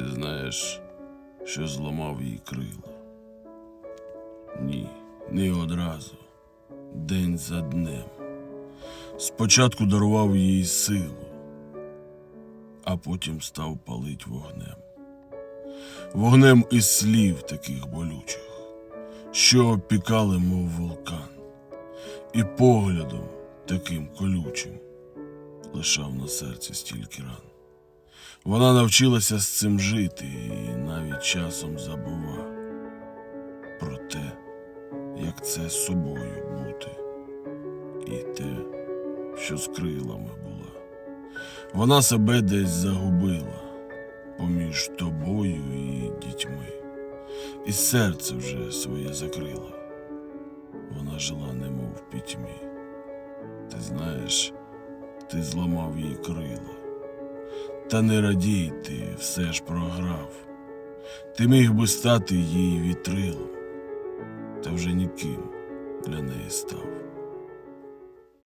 Ти знаєш, що зламав їй крила? Ні, не одразу, день за днем. Спочатку дарував їй силу, а потім став палить вогнем. Вогнем із слів таких болючих, що опікали, мов вулкан, і поглядом таким колючим лишав на серці стільки ран. Вона навчилася з цим жити і навіть часом забува про те, як це з собою бути, і те, що з крилами була. Вона себе десь загубила поміж тобою і дітьми, і серце вже своє закрила. Вона жила немов пітьмі. Ти знаєш, ти зламав їй крила. Та не радій ти, все ж програв. Ти міг би стати їй вітрилом, та вже ніким для неї став.